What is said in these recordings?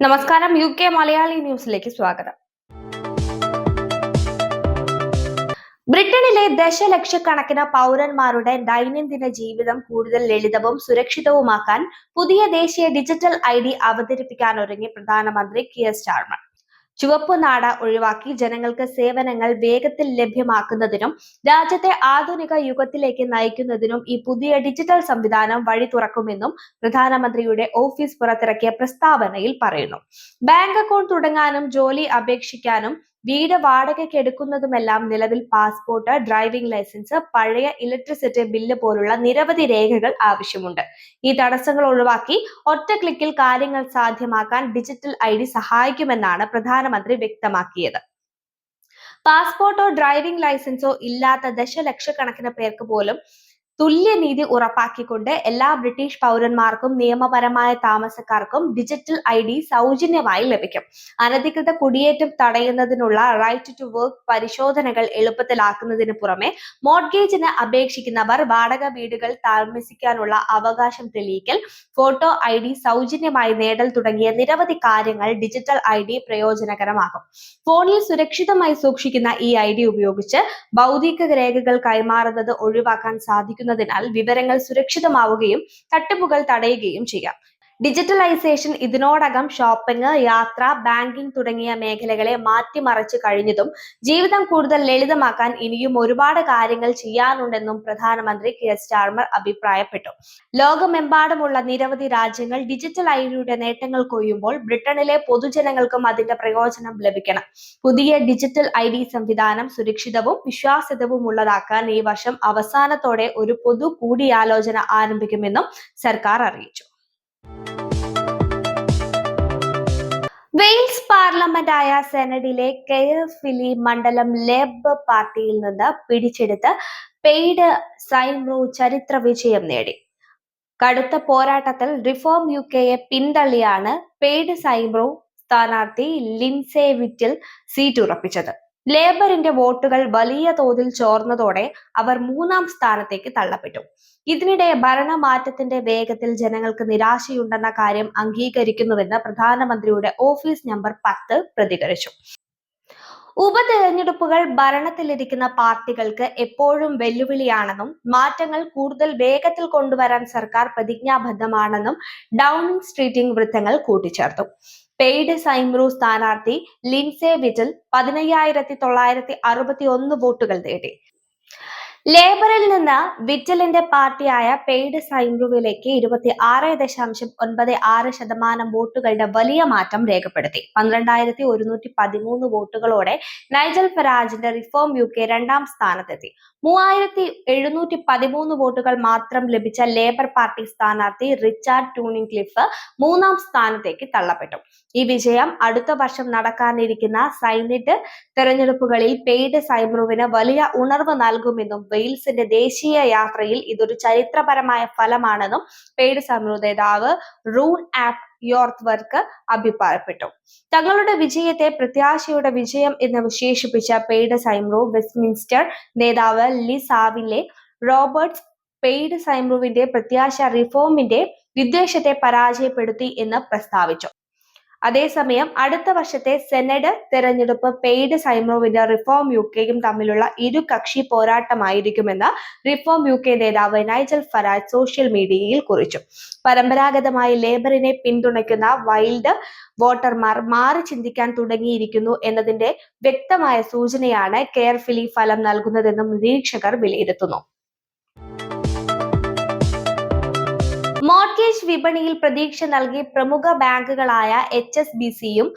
നമസ്കാരം U K Malayali ന്യൂസിലേക്ക് സ്വാഗതം. ബ്രിട്ടനിലെ ദശലക്ഷക്കണക്കിന് പൗരന്മാരുടെ ദൈനംദിന ജീവിതം കൂടുതൽ ലളിതവും സുരക്ഷിതവുമാക്കാൻ പുതിയ ദേശീയ ഡിജിറ്റൽ ഐ ഡി അവതരിപ്പിക്കാനൊരുങ്ങി പ്രധാനമന്ത്രി കിയർ സ്റ്റാർമർ ചുവപ്പ് നാട ഒഴിവാക്കി ജനങ്ങൾക്ക് സേവനങ്ങൾ വേഗത്തിൽ ലഭ്യമാക്കുന്നതിനും രാജ്യത്തെ ആധുനിക യുഗത്തിലേക്ക് നയിക്കുന്നതിനും ഈ പുതിയ ഡിജിറ്റൽ സംവിധാനം വഴി തുറക്കുമെന്നും പ്രധാനമന്ത്രിയുടെ ഓഫീസ് പുറത്തിറക്കിയ പ്രസ്താവനയിൽ പറയുന്നു. ബാങ്ക് അക്കൗണ്ട് തുടങ്ങാനും ജോലി അപേക്ഷിക്കാനും വീട് വാടകയ്ക്ക് എടുക്കുന്നതുമെല്ലാം നിലവിൽ പാസ്പോർട്ട് ഡ്രൈവിംഗ് ലൈസൻസ് പഴയ ഇലക്ട്രിസിറ്റി ബില്ല് പോലുള്ള നിരവധി രേഖകൾ ആവശ്യമുണ്ട്. ഈ തടസ്സങ്ങൾ ഒഴിവാക്കി ഒറ്റ ക്ലിക്കിൽ കാര്യങ്ങൾ സാധ്യമാക്കാൻ ഡിജിറ്റൽ ഐ ഡി സഹായിക്കുമെന്നാണ് പ്രധാനമന്ത്രി വ്യക്തമാക്കിയത്. പാസ്പോർട്ടോ ഡ്രൈവിംഗ് ലൈസൻസോ ഇല്ലാത്ത ദശലക്ഷക്കണക്കിന് പേർക്ക് പോലും തുല്യനീതി ഉറപ്പാക്കിക്കൊണ്ട് എല്ലാ ബ്രിട്ടീഷ് പൗരന്മാർക്കും നിയമപരമായ താമസക്കാർക്കും ഡിജിറ്റൽ ഐ ഡി സൗജന്യമായി ലഭിക്കും. അനധികൃത കുടിയേറ്റം തടയുന്നതിനുള്ള റൈറ്റ് ടു വർക്ക് പരിശോധനകൾ എളുപ്പത്തിലാക്കുന്നതിന് പുറമെ മോർഗേജിന് അപേക്ഷിക്കുന്നവർ വാടക വീടുകൾ താമസിക്കാനുള്ള അവകാശം തെളിയിക്കൽ ഫോട്ടോ ഐ ഡി സൗജന്യമായി നേടൽ തുടങ്ങിയ നിരവധി കാര്യങ്ങൾ ഡിജിറ്റൽ ഐ ഡി പ്രയോജനകരമാകും. ഫോണിൽ സുരക്ഷിതമായി സൂക്ഷിക്കുന്ന ഈ ഐ ഡി ഉപയോഗിച്ച് ഭൗതിക രേഖകൾ കൈമാറുന്നത് ഒഴിവാക്കാൻ സാധിക്കുന്നതിനാൽ വിവരങ്ങൾ സുരക്ഷിതമാവുകയും തട്ടിപ്പുകൾ തടയുകയും ചെയ്യാം. ഡിജിറ്റലൈസേഷൻ ഇതിനോടകം ഷോപ്പിംഗ് യാത്ര ബാങ്കിംഗ് തുടങ്ങിയ മേഖലകളെ മാറ്റിമറിച്ചു കഴിഞ്ഞതും ജീവിതം കൂടുതൽ ലളിതമാക്കാൻ ഇനിയും ഒരുപാട് കാര്യങ്ങൾ ചെയ്യാനുണ്ടെന്നും പ്രധാനമന്ത്രി കെ സ്റ്റാർമർ അഭിപ്രായപ്പെട്ടു. ലോകമെമ്പാടുമുള്ള നിരവധി രാജ്യങ്ങൾ ഡിജിറ്റൽ ഐഡിയുടെ നേട്ടങ്ങൾ കൊയ്യുമ്പോൾ ബ്രിട്ടനിലെ പൊതുജനങ്ങൾക്കും അതിന്റെ പ്രയോജനം ലഭിക്കണം. പുതിയ ഡിജിറ്റൽ ഐ ഡി സംവിധാനം സുരക്ഷിതവും വിശ്വാസ്യതവും ഉള്ളതാക്കാൻ ഈ വർഷം അവസാനത്തോടെ ഒരു പൊതു കൂടിയാലോചന ആരംഭിക്കുമെന്നും സർക്കാർ അറിയിച്ചു. വെയിൽസ് പാർലമെന്റായ സെനഡിലെ കെയർ ഫിലി മണ്ഡലം ലേബർ പാർട്ടിയിൽ നിന്ന് പിടിച്ചെടുത്ത് പെയ്ഡ് സൈൻറോ ചരിത്ര വിജയം നേടി. കടുത്ത പോരാട്ടത്തിൽ റിഫോം യു കെയെ പിന്തള്ളിയാണ് പെയ്ഡ് സൈബ്രോ സ്ഥാനാർത്ഥി ലിൻസെ വിറ്റിൽ സീറ്റ് ഉറപ്പിച്ചത് ലേബറിന്റെ വോട്ടുകൾ വലിയ തോതിൽ ചോർന്നതോടെ അവർ മൂന്നാം സ്ഥാനത്തേക്ക് തള്ളപ്പെട്ടു. ഇതിനിടെ ഭരണമാറ്റത്തിന്റെ വേഗത്തിൽ ജനങ്ങൾക്ക് നിരാശയുണ്ടെന്ന കാര്യം അംഗീകരിക്കുന്നുവെന്ന് പ്രധാനമന്ത്രിയുടെ ഓഫീസ് നമ്പർ പത്ത് പ്രതികരിച്ചു. ഉപതെരഞ്ഞെടുപ്പുകൾ ഭരണത്തിലിരിക്കുന്ന പാർട്ടികൾക്ക് എപ്പോഴും വെല്ലുവിളിയാണെന്നും മാറ്റങ്ങൾ കൂടുതൽ വേഗത്തിൽ കൊണ്ടുവരാൻ സർക്കാർ പ്രതിജ്ഞാബദ്ധമാണെന്നും ഡൗണിംഗ് സ്ട്രീറ്റിംഗ് വൃത്തങ്ങൾ കൂട്ടിച്ചേർത്തു. പെയ്ഡ് സൈമ്രു സ്ഥാനാർത്ഥി ലിൻസെ വിറ്റൽ പതിനയ്യായിരത്തി തൊള്ളായിരത്തി അറുപത്തി ഒന്ന് വോട്ടുകൾ നേടി. ലേബറിൽ നിന്ന് വിറ്റലിന്റെ പാർട്ടിയായ പെയ്ഡ് സൈംറുവിലേക്ക് ഇരുപത്തി ആറ് ദശാംശം ഒൻപത് ആറ് ശതമാനം വോട്ടുകളുടെ വലിയ മാറ്റം രേഖപ്പെടുത്തി. പന്ത്രണ്ടായിരത്തി ഒരുന്നൂറ്റി പതിമൂന്ന് വോട്ടുകളോടെ നൈജൽ ഫരാജിന്റെ റിഫോം യു കെ രണ്ടാം സ്ഥാനത്തെത്തി. മൂവായിരത്തി എഴുന്നൂറ്റി പതിമൂന്ന് വോട്ടുകൾ മാത്രം ലഭിച്ച ലേബർ പാർട്ടി സ്ഥാനാർത്ഥി റിച്ചാർഡ് ടൂണിംഗ് ക്ലിഫ് മൂന്നാം സ്ഥാനത്തേക്ക് തള്ളപ്പെട്ടു. ഈ വിജയം അടുത്ത വർഷം നടക്കാനിരിക്കുന്ന സൈനിറ്റ് തെരഞ്ഞെടുപ്പുകളിൽ പെയ്ഡ് സൈമ്രുവിന് വലിയ ഉണർവ് നൽകുമെന്നും വെയിൽസിന്റെ ദേശീയ യാത്രയിൽ ഇതൊരു ചരിത്രപരമായ ഫലമാണെന്നും പെയ്ഡ് സമൃദ്ധ റൂൺ ആപ്പ് യോർത്ത് വർക്ക് അഭിപ്രായപ്പെട്ടു. തങ്ങളുടെ വിജയത്തെ പ്രത്യാശയുടെ വിജയം എന്ന് വിശേഷിപ്പിച്ച പെയ്ഡ് സൈമ്രോ വെസ്റ്റ്മിൻസ്റ്റർ നേതാവ് ലിസാവിലെ റോബർട്ട്സ് പെയ്ഡ് സൈമ്രുവിന്റെ പ്രത്യാശ റിഫോമിന്റെ വിദ്വേഷത്തെ പരാജയപ്പെടുത്തി എന്ന് പ്രസ്താവിച്ചു. അതേസമയം അടുത്ത വർഷത്തെ സെനഡ് തെരഞ്ഞെടുപ്പ് പെയ്ഡ് സൈമ്രോവിന്റെ റിഫോം യു കെയും തമ്മിലുള്ള ഇരു കക്ഷി പോരാട്ടമായിരിക്കുമെന്ന് റിഫോം യു കെ നേതാവ് നൈജൽ ഫരാജ് സോഷ്യൽ മീഡിയയിൽ കുറിച്ചു. പരമ്പരാഗതമായി ലേബറിനെ പിന്തുണയ്ക്കുന്ന വൈൽഡ് വോട്ടർമാർ മാറി ചിന്തിക്കാൻ തുടങ്ങിയിരിക്കുന്നു എന്നതിന്റെ വ്യക്തമായ സൂചനയാണ് കെയർഫിലി ഫലം നൽകുന്നതെന്നും നിരീക്ഷകർ വിലയിരുത്തുന്നു. മോർഗേജ് വിപണിയിൽ പ്രതീക്ഷ നൽകി പ്രമുഖ ബാങ്കുകളായ എച്ച് എസ് ബി സിയും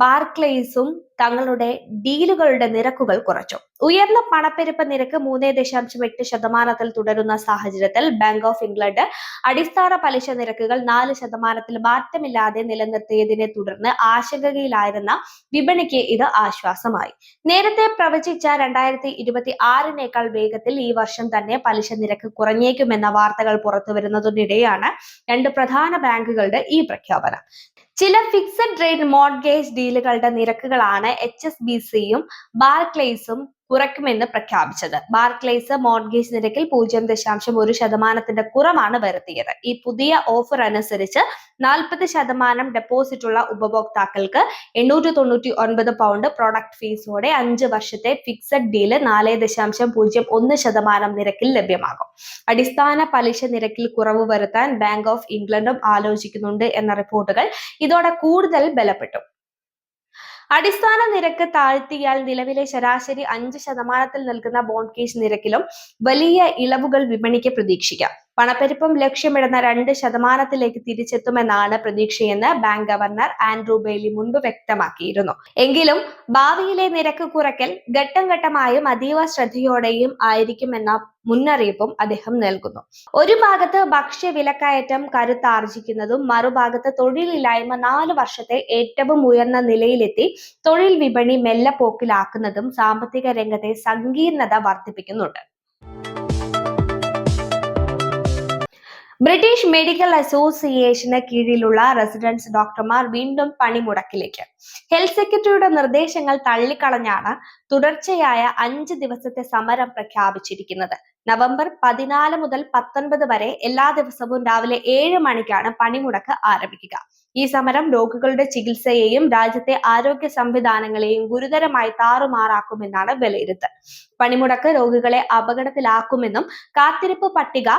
ബാർക്ലേസും തങ്ങളുടെ ഡീലുകളുടെ നിരക്കുകൾ കുറച്ചു. ഉയർന്ന പണപ്പെരുപ്പ നിരക്ക് മൂന്ന് ദശാംശം എട്ട് ശതമാനത്തിൽ തുടരുന്ന സാഹചര്യത്തിൽ ബാങ്ക് ഓഫ് ഇംഗ്ലണ്ട് അടിസ്ഥാന പലിശ നിരക്കുകൾ നാല് ശതമാനത്തിൽ മാറ്റമില്ലാതെ നിലനിർത്തിയതിനെ തുടർന്ന് ആശങ്കയിലായിരുന്ന വിപണിക്ക് ഇത് ആശ്വാസമായി. നേരത്തെ പ്രവചിച്ച രണ്ടായിരത്തി ഇരുപത്തി ആറിനേക്കാൾ വേഗത്തിൽ ഈ വർഷം തന്നെ പലിശ നിരക്ക് കുറഞ്ഞേക്കുമെന്ന വാർത്തകൾ പുറത്തുവരുന്നതിനിടെയാണ് രണ്ട് പ്രധാന ബാങ്കുകളുടെ ഈ പ്രഖ്യാപനം. ചില ഫിക്സഡ് റേറ്റ് മോഡ്ഗേജ് ഡീലുകളുടെ നിരക്കുകളാണ് എച്ച് എസ് ബി സിയും ബാർക്ലേസും കുറയ്ക്കുമെന്ന് പ്രഖ്യാപിച്ചത്. ബാർക്ലേസ് മോർഗേജ് നിരക്കിൽ പൂജ്യം ദശാംശം ഒരു ശതമാനത്തിന്റെ കുറവാണ് വരുത്തിയത്. ഈ പുതിയ ഓഫർ അനുസരിച്ച് നാൽപ്പത് ശതമാനം ഡെപ്പോസിറ്റ് ഉള്ള ഉപഭോക്താക്കൾക്ക് എണ്ണൂറ്റി തൊണ്ണൂറ്റി ഒൻപത് പൗണ്ട് പ്രൊഡക്റ്റ് ഫീസോടെ അഞ്ച് വർഷത്തെ ഫിക്സഡ് ഡീൽ നാല് ദശാംശം പൂജ്യം ഒന്ന് ശതമാനം നിരക്കിൽ ലഭ്യമാകും. അടിസ്ഥാന പലിശ നിരക്കിൽ കുറവ് വരുത്താൻ ബാങ്ക് ഓഫ് ഇംഗ്ലണ്ടും ആലോചിക്കുന്നുണ്ട് എന്ന റിപ്പോർട്ടുകൾ ഇതോടെ കൂടുതൽ ബലപ്പെട്ടു. അടിസ്ഥാന നിരക്ക് താഴ്ത്തിയാൽ നിലവിലെ ശരാശരി അഞ്ച് ശതമാനത്തിൽ നിൽക്കുന്ന ബോണ്ട് കേസ് നിരക്കിലും വലിയ ഇളവുകൾ വിപണിക്ക് പ്രതീക്ഷിക്കാം. പണപ്പെരുപ്പം ലക്ഷ്യമിടുന്ന രണ്ട് ശതമാനത്തിലേക്ക് തിരിച്ചെത്തുമെന്നാണ് പ്രതീക്ഷയെന്ന് ബാങ്ക് ഗവർണർ ആൻഡ്രൂ ബെയ്ലി മുൻപ് വ്യക്തമാക്കിയിരുന്നു. എങ്കിലും ഭാവിയിലെ നിരക്ക് കുറയ്ക്കൽ ഘട്ടം ഘട്ടമായും അതീവ ശ്രദ്ധയോടെയും ആയിരിക്കുമെന്ന മുന്നറിയിപ്പും അദ്ദേഹം നൽകുന്നു. ഒരു ഭാഗത്ത് ഭക്ഷ്യ വിലക്കയറ്റം കരുത്താർജിക്കുന്നതും മറുഭാഗത്ത് തൊഴിലില്ലായ്മ നാല് വർഷത്തെ ഏറ്റവും ഉയർന്ന നിലയിലെത്തി തൊഴിൽ വിപണി മെല്ലെ പോക്കിലാക്കുന്നതും സാമ്പത്തിക രംഗത്തെ സങ്കീർണത വർദ്ധിപ്പിക്കുന്നുണ്ട്. ബ്രിട്ടീഷ് മെഡിക്കൽ അസോസിയേഷന് കീഴിലുള്ള റെസിഡൻസ് ഡോക്ടർമാർ വീണ്ടും പണിമുടക്കിലേക്ക്. ഹെൽത്ത് സെക്രട്ടറിയുടെ നിർദ്ദേശങ്ങൾ തള്ളിക്കളഞ്ഞാണ് തുടർച്ചയായ അഞ്ച് ദിവസത്തെ സമരം പ്രഖ്യാപിച്ചിരിക്കുന്നത്. നവംബർ പതിനാല് മുതൽ പത്തൊൻപത് വരെ എല്ലാ ദിവസവും രാവിലെ ഏഴ് മണിക്കാണ് പണിമുടക്ക് ആരംഭിക്കുക. ഈ സമരം രോഗികളുടെ ചികിത്സയെയും രാജ്യത്തെ ആരോഗ്യ സംവിധാനങ്ങളെയും ഗുരുതരമായി താറുമാറാക്കുമെന്നാണ് വിലയിരുത്തൽ. പണിമുടക്ക് രോഗികളെ അപകടത്തിലാക്കുമെന്നും കാത്തിരിപ്പ് പട്ടിക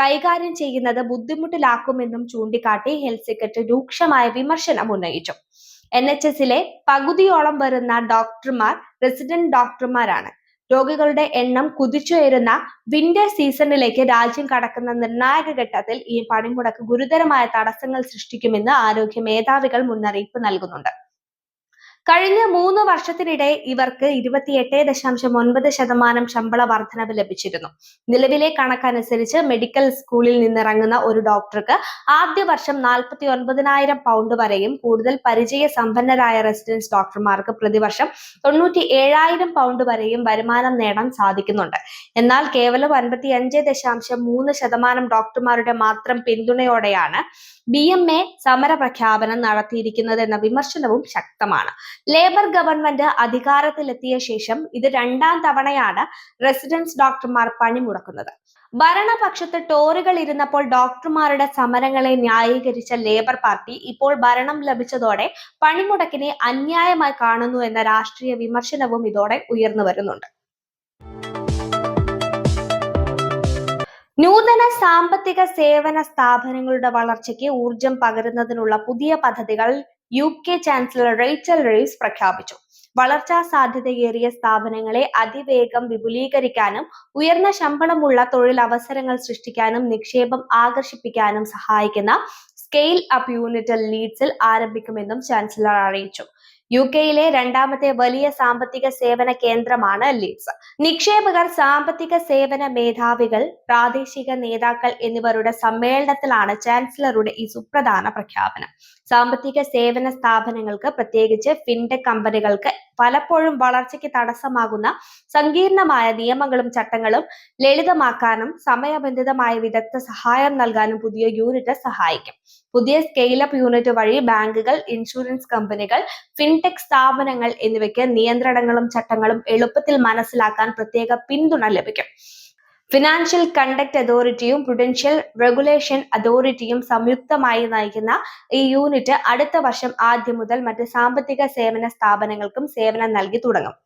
കൈകാര്യം ചെയ്യുന്നത് ബുദ്ധിമുട്ടിലാക്കുമെന്നും ചൂണ്ടിക്കാട്ടി ഹെൽത്ത് സെക്രട്ടറി രൂക്ഷമായ വിമർശനം ഉന്നയിച്ചു. എൻ എച്ച് എസിലെ പകുതിയോളം വരുന്ന ഡോക്ടർമാർ റെസിഡന്റ് ഡോക്ടർമാരാണ്. രോഗികളുടെ എണ്ണം കുതിച്ചുയരുന്ന വിന്റർ സീസണിലേക്ക് രാജ്യം കടക്കുന്ന നിർണായക ഘട്ടത്തിൽ ഈ പണിമുടക്ക് ഗുരുതരമായ തടസ്സങ്ങൾ സൃഷ്ടിക്കുമെന്ന് ആരോഗ്യ മേധാവികൾ മുന്നറിയിപ്പ് നൽകുന്നുണ്ട്. കഴിഞ്ഞ മൂന്ന് വർഷത്തിനിടെ ഇവർക്ക് ഇരുപത്തിയെട്ട് ദശാംശം ഒൻപത് ശതമാനം ശമ്പള വർധനവ് ലഭിച്ചിരുന്നു. നിലവിലെ കണക്കനുസരിച്ച് മെഡിക്കൽ സ്കൂളിൽ നിന്നിറങ്ങുന്ന ഒരു ഡോക്ടർക്ക് ആദ്യ വർഷം നാൽപ്പത്തി ഒൻപതിനായിരം പൗണ്ട് വരെയും കൂടുതൽ പരിചയ സമ്പന്നരായ റെസിഡൻസ് ഡോക്ടർമാർക്ക് പ്രതിവർഷം തൊണ്ണൂറ്റി ഏഴായിരം പൗണ്ട് വരെയും വരുമാനം നേടാൻ സാധിക്കുന്നുണ്ട്. എന്നാൽ കേവലം അൻപത്തി അഞ്ച് ദശാംശം മൂന്ന് ശതമാനം ഡോക്ടർമാരുടെ മാത്രം പിന്തുണയോടെയാണ് ബി എം എ സമര പ്രഖ്യാപനം നടത്തിയിരിക്കുന്നത് എന്ന വിമർശനവും ശക്തമാണ്. ലേബർ ഗവൺമെന്റ് അധികാരത്തിലെത്തിയ ശേഷം ഇത് രണ്ടാം തവണയാണ് റെസിഡൻസ് ഡോക്ടർമാർ പണിമുടക്കുന്നത് ഭരണപക്ഷത്ത് ടോറികൾ ഇരുന്നപ്പോൾ ഡോക്ടർമാരുടെ സമരങ്ങളെ ന്യായീകരിച്ച ലേബർ പാർട്ടി ഇപ്പോൾ ഭരണം ലഭിച്ചതോടെ പണിമുടക്കിനെ അന്യായമായി കാണുന്നു എന്ന രാഷ്ട്രീയ വിമർശനവും ഇതോടെ ഉയർന്നു വരുന്നുണ്ട്. നൂതന സാമ്പത്തിക സേവന സ്ഥാപനങ്ങളുടെ വളർച്ചയ്ക്ക് ഊർജം പകരുന്നതിനുള്ള പുതിയ പദ്ധതികൾ U K chancellor Rachel Reeves പ്രഖ്യാപിച്ചു. വളർച്ചാ സാധ്യതയേറിയ സ്ഥാപനങ്ങളെ അതിവേഗം വിപുലീകരിക്കാനും ഉയർന്ന ശമ്പളമുള്ള തൊഴിലവസരങ്ങൾ സൃഷ്ടിക്കാനും നിക്ഷേപം ആകർഷിപ്പിക്കാനും സഹായിക്കുന്ന സ്കെയിൽ അപ്പ് യൂണിറ്റൽ ലീഡ്സിൽ ആരംഭിക്കുമെന്നും ചാൻസലർ അറിയിച്ചു. യു കെയിലെ രണ്ടാമത്തെ വലിയ സാമ്പത്തിക സേവന കേന്ദ്രമാണ് ലീഡ്സ് നിക്ഷേപകർ സാമ്പത്തിക സേവന മേധാവികൾ പ്രാദേശിക നേതാക്കൾ എന്നിവരുടെ സമ്മേളനത്തിലാണ് ചാൻസലറുടെ ഈ സുപ്രധാന പ്രഖ്യാപനം. സാമ്പത്തിക സേവന സ്ഥാപനങ്ങൾക്ക് പ്രത്യേകിച്ച് ഫിൻടെക് കമ്പനികൾക്ക് പലപ്പോഴും വളർച്ചയ്ക്ക് തടസ്സമാകുന്ന സങ്കീർണമായ നിയമങ്ങളും ചട്ടങ്ങളും ലളിതമാക്കാനും സമയബന്ധിതമായ വിദഗ്ധ സഹായം നൽകാനും പുതിയ യൂണിറ്റ് സഹായിക്കും. പുതിയ സ്കെയിലപ്പ് യൂണിറ്റ് വഴി ബാങ്കുകൾ ഇൻഷുറൻസ് കമ്പനികൾ ഫിൻടെക് സ്ഥാപനങ്ങൾ എന്നിവയ്ക്ക് നിയന്ത്രണങ്ങളും ചട്ടങ്ങളും എളുപ്പത്തിൽ മനസ്സിലാക്കാൻ പ്രത്യേക പിന്തുണ ലഭിക്കും. ഫിനാൻഷ്യൽ കണ്ടക്ട് അതോറിറ്റിയും പ്രുഡൻഷ്യൽ റെഗുലേഷൻ അതോറിറ്റിയും സംയുക്തമായി നയിക്കുന്ന ഈ യൂണിറ്റ് അടുത്ത വർഷം ആദ്യം മുതൽ മറ്റ് സാമ്പത്തിക സേവന സ്ഥാപനങ്ങൾക്കും സേവനം നൽകി തുടങ്ങും.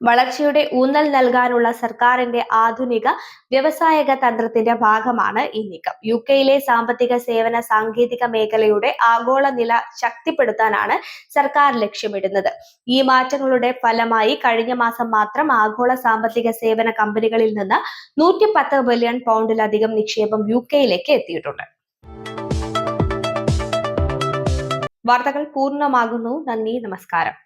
വളർച്ചയുടെ ഊന്നൽ നൽകാനുള്ള സർക്കാരിന്റെ ആധുനിക വ്യവസായക തന്ത്രത്തിന്റെ ഭാഗമാണ് ഈ നീക്കം. യു കെയിലെ സാമ്പത്തിക സേവന സാങ്കേതിക മേഖലയുടെ ആഗോള നില ശക്തിപ്പെടുത്താനാണ് സർക്കാർ ലക്ഷ്യമിടുന്നത്. ഈ മാറ്റങ്ങളുടെ ഫലമായി കഴിഞ്ഞ മാസം മാത്രം ആഗോള സാമ്പത്തിക സേവന കമ്പനികളിൽ നിന്ന് നൂറ്റി പത്ത് ബില്യൺ പൗണ്ടിലധികം നിക്ഷേപം യു കെയിലേക്ക് എത്തിയിട്ടുണ്ട്. വാർത്തകൾ പൂർണമാകുന്നു. നന്ദി നമസ്കാരം.